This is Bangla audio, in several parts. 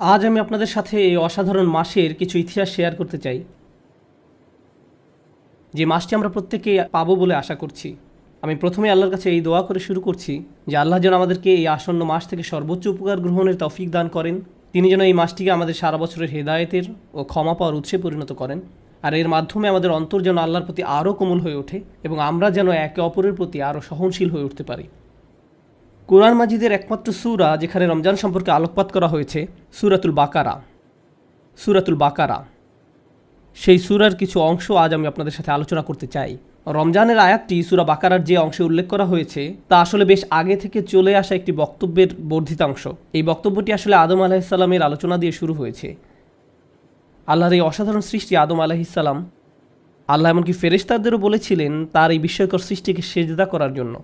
আজ আমি আপনাদের সাথে এই অসাধারণ মাসের কিছু ইতিহাস শেয়ার করতে চাই। যে মাসটি আমরা প্রত্যেকে পাবো বলে আশা করছি। আমি প্রথমে আল্লাহর কাছে এই দোয়া করে শুরু করছি যে আল্লাহ যেন আমাদেরকে এই আসন্ন মাস থেকে সর্বোচ্চ উপকার গ্রহণের তৌফিক দান করেন। তিনি যেন এই মাসটিকে আমাদের সারা বছরের হেদায়েতের ও ক্ষমা পাওয়ার উৎসে পরিণত করেন। আর এর মাধ্যমে আমাদের অন্তর যেন আল্লাহর প্রতি আরও কোমল হয়ে ওঠে এবং আমরা যেন একে অপরের প্রতি আরও সহনশীল হয়ে উঠতে পারি। কোরআন মাজিদের একমাত্র সুরা যেখানে রমজান সম্পর্কে আলোকপাত করা হয়েছে, সুরাতুল বাকারা। সুরাতুল বাকারা। সেই সুরার কিছু অংশ আজ আমি আপনাদের সাথে আলোচনা করতে চাই। রমজানের আয়াতটি সুরা বাকারার যে অংশে উল্লেখ করা হয়েছে, তা আসলে বেশ আগে থেকে চলে আসা একটি বক্তব্যের বর্ধিতাংশ। এই বক্তব্যটি আসলে আদম আলাহিসাল্লামের আলোচনা দিয়ে শুরু হয়েছে। আল্লাহর এই অসাধারণ সৃষ্টি আদম আলাহিসাল্লাম আল্লাহ এমনকি ফেরেশতাদেরও বলেছিলেন তার এই বিস্ময়কর সৃষ্টিকে সেজদা করার জন্য।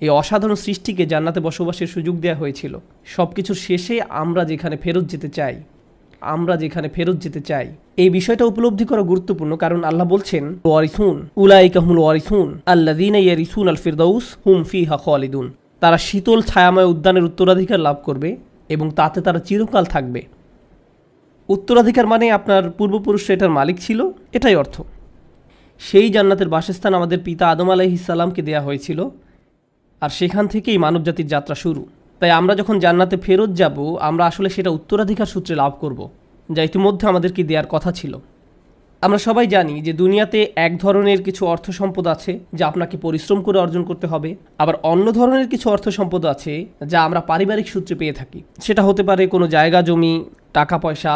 এই অসাধারণ সৃষ্টিকে জান্নাতে বসবাসের সুযোগ দেওয়া হয়েছিল। সব কিছুর শেষে আমরা যেখানে ফেরত যেতে চাই, আমরা যেখানে ফেরত যেতে চাই, এই বিষয়টা উপলব্ধি করা গুরুত্বপূর্ণ কারণ আল্লাহ বলছেন, ওয়ারিসুন উলাইকা হুমুল ওয়ারিসুন আল্লাদিন ইয়ারিসুন আল ফিরদাউস হুম ফি ফিহা খালিদুন। তারা শীতল ছায়াময় উদ্যানের উত্তরাধিকার লাভ করবে এবং তাতে তারা চিরকাল থাকবে। উত্তরাধিকার মানে আপনার পূর্বপুরুষ এটার মালিক ছিল, এটাই অর্থ। সেই জান্নাতের বাসস্থান আমাদের পিতা আদম আলাইহিসাল্লামকে দেয়া হয়েছিল আর সেখান থেকেই মানবজাতির যাত্রা শুরু। তাই আমরা যখন জান্নাতে ফেরত যাব, আমরা আসলে সেটা উত্তরাধিকার সূত্রে লাভ করব, যা ইতিমধ্যে আমাদেরকে দেওয়ার কথা ছিল। আমরা সবাই জানি যে দুনিয়াতে এক ধরনের কিছু অর্থ সম্পদ আছে যা আপনাকে পরিশ্রম করে অর্জন করতে হবে, আবার অন্য ধরনের কিছু অর্থ সম্পদ আছে যা আমরা পারিবারিক সূত্রে পেয়ে থাকি। সেটা হতে পারে কোনো জায়গা, জমি, টাকা, পয়সা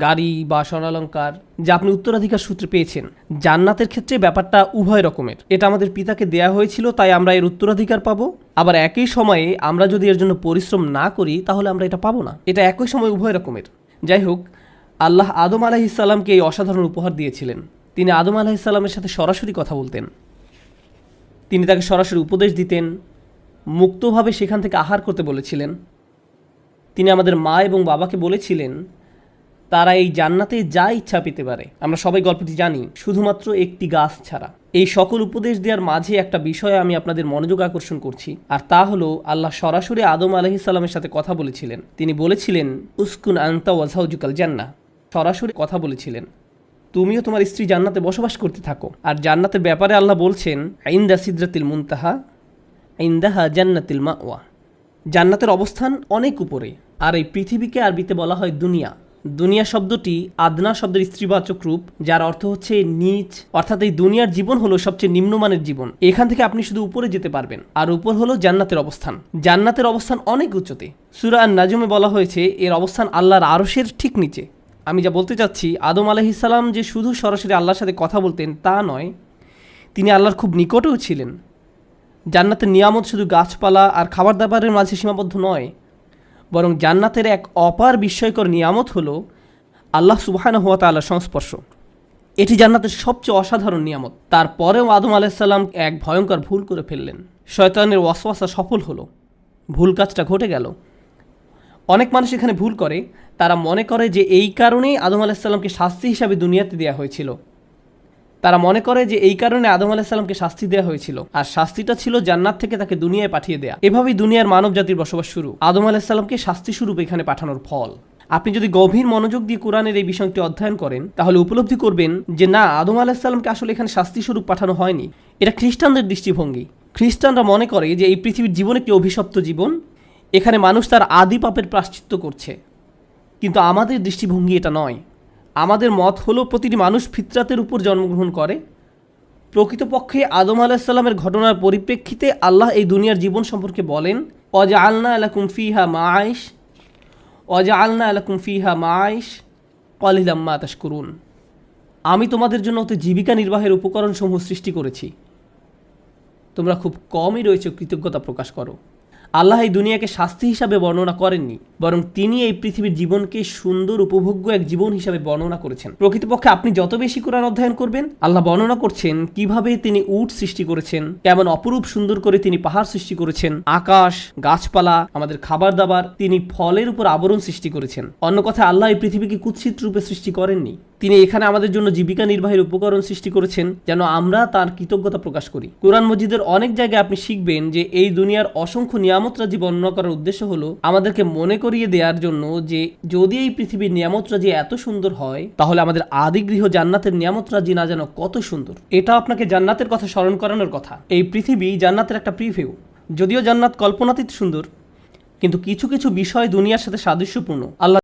গাড়ি বা স্বর্ণালঙ্কার, যা আপনি উত্তরাধিকার সূত্রে পেয়েছেন। জান্নাতের ক্ষেত্রে ব্যাপারটা উভয় রকমের। এটা আমাদের পিতাকে দেয়া হয়েছিল, তাই আমরা এর উত্তরাধিকার পাবো। আবার একই সময়ে আমরা যদি এর জন্য পরিশ্রম না করি, তাহলে আমরা এটা পাবো না। এটা একই সময় উভয় রকমের। যাই হোক, আল্লাহ আদম আলাহিসাল্লামকে এই অসাধারণ উপহার দিয়েছিলেন। তিনি আদম আলাহিসাল্লামের সাথে সরাসরি কথা বলতেন। তিনি তাকে সরাসরি উপদেশ দিতেন, মুক্তভাবে সেখান থেকে আহার করতে বলেছিলেন। তিনি আমাদের মা এবং বাবাকে বলেছিলেন তারা এই জান্নাতে যা ইচ্ছা পেতে পারে। আমরা সবাই গল্পটি জানি, শুধুমাত্র একটি গাছ ছাড়া। এই সকল উপদেশ দেওয়ার মাঝে একটা বিষয়ে আমি আপনাদের মনোযোগ আকর্ষণ করছি, আর তা হলো, আল্লাহ সরাসরি আদম আলহিসাল্লামের সাথে কথা বলেছিলেন। তিনি বলেছিলেন, উস্কুন আন্তা ওয়াজাউজুকাল জান্না সরাসরি কথা বলেছিলেন। তুমিও তোমার স্ত্রী জান্নাতে বসবাস করতে থাকো। আর জান্নাতের ব্যাপারে আল্লাহ বলছেন আইন্দা সিদ্রাতিল মুনতাহা আইন্দাহা জান্নাতিল মাওয়া। জান্নাতের অবস্থান অনেক উপরে, আর এই পৃথিবীকে আরবিতে বলা হয় দুনিয়া। দুনিয়া শব্দটি আদনা শব্দের স্ত্রীবাচক রূপ, যার অর্থ হচ্ছে নিচ। অর্থাৎ এই দুনিয়ার জীবন হলো সবচেয়ে নিম্নমানের জীবন। এখান থেকে আপনি শুধু উপরে যেতে পারবেন, আর উপর হলো জান্নাতের অবস্থান। জান্নাতের অবস্থান অনেক উচ্চতে। সুরা আর নাজুমে বলা হয়েছে, এর অবস্থান আল্লাহর আরশের ঠিক নিচে। আমি যা বলতে চাচ্ছি, আদম আলহিসাল্লাম যে শুধু সরাসরি আল্লাহর সাথে কথা বলতেন তা নয়, তিনি আল্লাহর খুব নিকটেও ছিলেন। জান্নাতের নিয়ামত শুধু গাছপালা আর খাবার দাবারের মাঝে সীমাবদ্ধ নয় বরং জান্নাতের এক অপার বিস্ময়কর নিয়ামত হলো আল্লাহ সুবাহানা হুয়া তাল্লাহ সংস্পর্শ। এটি জান্নাতের সবচেয়ে অসাধারণ নিয়ামত। তারপরেও আদম আলাইসাল্লাম এক ভয়ঙ্কর ভুল করে ফেললেন। শয়তানের ওয়াসওয়াসা সফল হলো। ভুল কাজটা ঘটে গেল। অনেক মানুষ এখানে ভুল করে। তারা মনে করে যে এই কারণেই আদম আলাইসাল্লামকে শাস্তি হিসাবে দুনিয়াতে দেওয়া হয়েছিল। তারা মনে করে যে এই কারণে আদম আলাহিসাল্লামকে শাস্তি দেওয়া হয়েছিল। আর শাস্তিটা ছিল জান্নাত থেকে তাকে দুনিয়ায় পাঠিয়ে দেয়া। এভাবেই দুনিয়ার মানব জাতির বসবাস শুরু। আদম আলাহিসাল্লামকে শাস্তি স্বরূপ এখানে পাঠানোর ফল। আপনি যদি গভীর মনোযোগ দিয়ে কোরআনের এই বিষয়টি অধ্যয়ন করেন, তাহলে উপলব্ধি করবেন যে না, আদম আলাহিসাল্লামকে আসলে এখানে শাস্তি স্বরূপ পাঠানো হয়নি। এটা খ্রিস্টানদের দৃষ্টিভঙ্গি। খ্রিস্টানরা মনে করে যে এই পৃথিবীর জীবন একটি অভিশপ্ত জীবন, এখানে মানুষ তার আদি পাপের প্রাশ্চিত্য করছে। কিন্তু আমাদের দৃষ্টিভঙ্গি এটা নয়। আমাদের মত হলো প্রতিটি মানুষ ফিতরাতের উপর জন্মগ্রহণ করে। প্রকৃতপক্ষে আদম আলাহিসাল্লামের ঘটনার পরিপ্রেক্ষিতে আল্লাহ এই দুনিয়ার জীবন সম্পর্কে বলেন অজা আলনা আলাকুম ফিহা মাইশ অজা আলনা আলাকুম ফিহা মাইশ কলিলাম্মা আতাস করুন আমি তোমাদের জন্য অত জীবিকা নির্বাহের উপকরণসমূহ সৃষ্টি করেছি। তোমরা খুব কমই রয়েছে কৃতজ্ঞতা প্রকাশ করো। আল্লাহ এই দুনিয়াকে শাস্তি হিসাবে বর্ণনা করেননি, বরং তিনি এই পৃথিবীর জীবনকে সুন্দর উপভোগ্য এক জীবন হিসাবে বর্ণনা করেছেন। প্রকৃতপক্ষে আপনি যত বেশি কোরআন অধ্যয়ন করবেন, আল্লাহ বর্ণনা করছেন কীভাবে তিনি উট সৃষ্টি করেছেন, কেমন অপরূপ সুন্দর করে তিনি পাহাড় সৃষ্টি করেছেন, আকাশ, গাছপালা, আমাদের খাবার দাবার, তিনি ফলের উপর আবরণ সৃষ্টি করেছেন। অন্য কথা আল্লাহ এই পৃথিবীকে কুৎসিত রূপে সৃষ্টি করেননি। তিনি এখানে আমাদের জন্য জীবিকা নির্বাহের উপকরণ সৃষ্টি করেছেন যেন আমরা তার কৃতজ্ঞতা প্রকাশ করি। কোরআন মজিদের অনেক জায়গায় আপনি শিখবেন যে এই দুনিয়ার অসংখ্য নিয়ামত রাজি বর্ণনা করার উদ্দেশ্য হলো আমাদেরকে মনে করিয়ে দেওয়ার জন্য যে যদি এই পৃথিবীর নিয়ামত রাজি এত সুন্দর হয়, তাহলে আমাদের আদি গৃহ জান্নাতের নিয়ামত রাজি না যেন কত সুন্দর। এটা আপনাকে জান্নাতের কথা স্মরণ করানোর কথা। এই পৃথিবী জান্নাতের একটা প্রিভিউ যদিও জান্নাত কল্পনাতীত সুন্দর, কিন্তু কিছু কিছু বিষয় দুনিয়ার সাথে সাদৃশ্যপূর্ণ। আল্লাহ